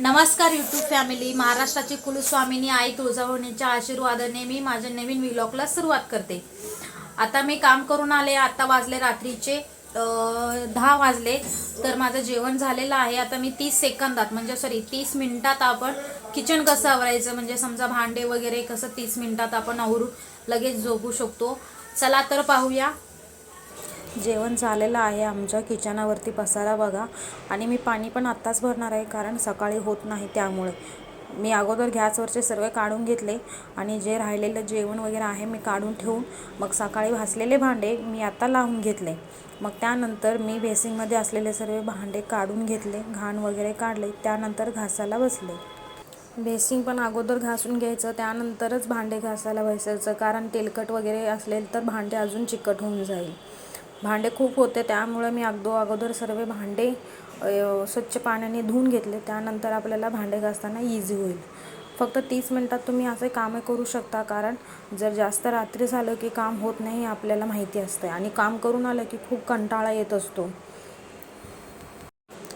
नमस्कार YouTube family महाराष्ट्राची कुलस्वामिनी आई तुळजाभवानीच्या आशीर्वादाने मी माझ्या नवीन व्हिलॉगला सुरुवात करते. आता मी काम करून आले आता वाजले रात्रीचे दहा वाजले तर माझं जेवण झालेलं आहे. आता मी तीस सेकंदात म्हणजे सॉरी तीस मिनिटात आपण किचन कसं आवरायचं म्हणजे समजा भांडे वगैरे कसं तीस मिनिटात आपण आवरू लगेच झोपू शकतो. चला तर पाहूया. जेवण झालेलं आहे. आमच्या किचनावरती पसारा बघा. आणि मी पाणी पण आत्ताच भरणार आहे कारण सकाळी होत नाही त्यामुळे. मी अगोदर गॅसवरचे सर्व काढून घेतले आणि जे राहिलेलं जेवण वगैरे आहे मी काढून ठेवून मग सकाळी भासलेले भांडे मी आता लावून घेतले. मग त्यानंतर मी बेसिंगमध्ये असलेले सर्व भांडे काढून घेतले घाण वगैरे काढले त्यानंतर घासायला बसले. बेसिंग पण अगोदर घासून घ्यायचं त्यानंतरच भांडे घासायला बसायचं कारण तेलकट वगैरे असेल तर भांडे अजून चिकट होऊन जाईल. भांडे खूप होते त्यामुळे मी अगदो अगोदर सर्व भांडे स्वच्छ पाण्याने धुवून घेतले. त्यानंतर आपल्याला भांडे घासताना इझी होईल. फक्त तीस मिनटात तुम्ही असे कामे करू शकता कारण जर जास्त रात्री झालं की काम होत नाही हे आपल्याला माहिती असतं आणि काम करून आलं की खूप कंटाळा येत असतो.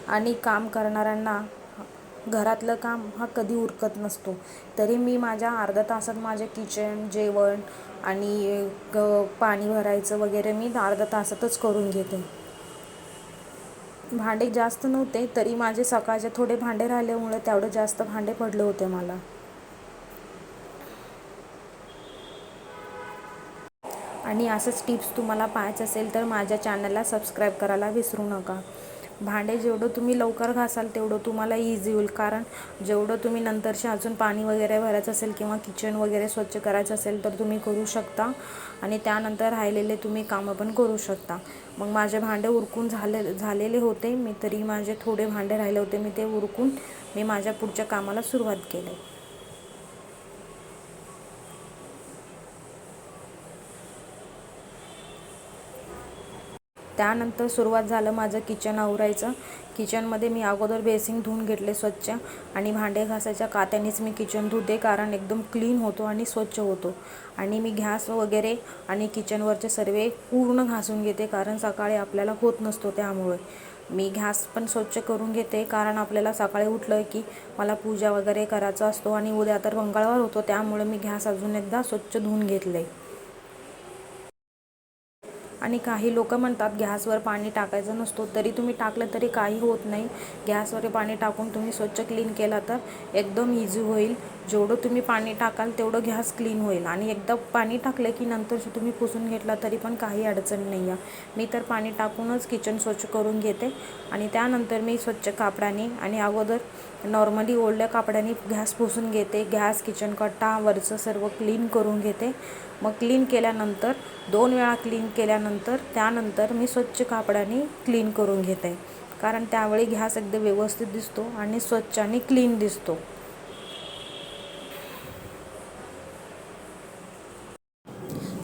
आणि काम करणाऱ्यांना घरातलं काम हा कधी उरकत नसतो. तरी मी माझ्या अर्ध्या तासात माझे किचन जेवण आणि ग पाणी भरायचं वगैरे मी अर्ध्या तासातच करून घेते. भांडे जास्त नव्हते तरी माझे सकाळचे थोडे भांडे राहिल्यामुळे तेवढे जास्त भांडे पडले होते मला. आणि असंच टिप्स तुम्हाला पाहायचं असेल तर माझ्या चॅनलला सबस्क्राईब करायला विसरू नका. भांडे जेवढं तुम्ही लवकर घासाल तेवढं तुम्हाला इझी होईल. कारण जेवढं तुम्ही नंतरचे अजून पाणी वगैरे भरायचं असेल किंवा किचन वगैरे स्वच्छ करायचं असेल तर तुम्ही करू शकता. आणि त्यानंतर राहिलेले तुम्ही कामं पण करू शकता. मग माझे भांडे उरकून झाले झालेले होते. मी तरी माझे थोडे भांडे राहिले होते. मी ते उरकून मी माझ्या पुढच्या कामाला सुरुवात केली. त्यानंतर सुरुवात झालं माझं किचन आवरायचं. किचनमध्ये मी अगोदर बेसिंग धुवून घेतले स्वच्छ आणि भांडे घासायच्या कात्यानेच मी किचन धुते कारण एकदम क्लीन होतो आणि स्वच्छ होतो. आणि मी गॅस वगैरे आणि किचनवरचे सर्व पूर्ण घासून घेते कारण सकाळी आपल्याला होत नसतो त्यामुळे. मी घॅस पण स्वच्छ करून घेते कारण आपल्याला सकाळी उठलं की मला पूजा वगैरे करायचा असतो आणि उद्या तर मंगळवार होतो त्यामुळे मी गॅस अजून एकदा स्वच्छ धुवून घेतले आणि काही लोक म्हणतात गॅसवर पाणी टाकायचं नसतो. तरी तुम्ही टाकलं तरी काही होत नाही. गॅसवर पाणी टाकून तुम्ही स्वच्छ क्लीन केला तर एकदम इझी होईल. जेवढं तुम्ही पाणी टाकाल तेवढं गॅस क्लीन होईल. आणि एकदा पाणी टाकलं की नंतर तुम्ही पुसून घेतला तरी पण काही अडचण नाही आहे. मी तर पाणी टाकूनच किचन स्वच्छ करून घेते. आणि त्यानंतर मी स्वच्छ कापडाने आणि अगोदर नॉर्मली ओढल्या कापडाने गॅस पुसून घेते. गॅस किचन कट्टा वरचं सर्व क्लीन करून घेते. मग क्लीन केल्यानंतर दोन वेळा क्लीन केल्यानंतर त्यानंतर मी स्वच्छ कापडाने क्लीन करून घेते. कारण त्यावेळी गॅस एकदम व्यवस्थित दिसतो आणि स्वच्छ आणि क्लीन दिसतो.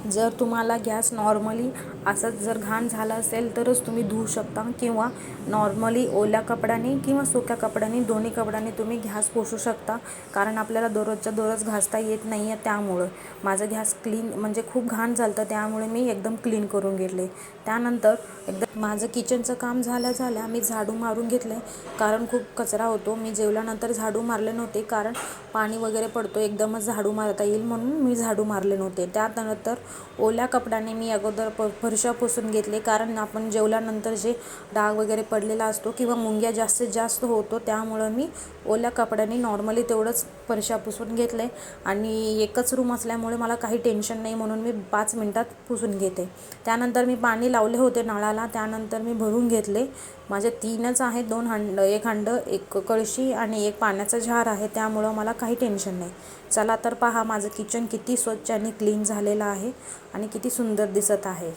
जर तुम्हाला गॅस नॉर्मली असंच जर घाण झाला असेल तरच तुम्ही धुवू शकता. किंवा नॉर्मली ओल्या कपड्याने किंवा सुक्या कपड्याने दोन्ही कपड्याने तुम्ही गॅस पोसू शकता. कारण आपल्याला दररोजच्या दररोज घासता येत नाही आहे त्यामुळं. माझं गॅस क्लीन म्हणजे खूप घाण झालं तर त्यामुळे मी एकदम क्लीन करून घेतले. त्यानंतर एकदम माझं किचनचं काम झाल्या झाल्या मी झाडू मारून घेतले कारण खूप कचरा होतो. मी जेवल्यानंतर झाडू मारले नव्हते. कारण पाणी वगैरे पडतो एकदमच झाडू मारता येईल म्हणून मी झाडू मारले नव्हते. त्यानंतर ओल्या कपड्याने मी अगोदर प फरशा पुसून घेतले. कारण आपण जेवल्यानंतर जे डाग वगैरे पडलेला असतो किंवा मुंग्या जास्तीत जास्त होतो त्यामुळं मी ओल्या कपड्याने नॉर्मली तेवढंच फरशा पुसून घेतले आणि एकच रूम असल्यामुळे मला काही टेन्शन नाही म्हणून मी पाच मिनटात पुसून घेते. त्यानंतर मी पाणी लावले होते नळाला त्यानंतर मी भरून घेतले. माझे तीनच आहेत दोन हंड एक हंड एक कळशी आणि एक पाण्याचा झार आहे त्यामुळं मला काही टेन्शन नाही. चला तर पहा माझं किचन किती स्वच्छ आणि क्लीन झालेलं आहे आणि किती सुंदर दिसत आहे.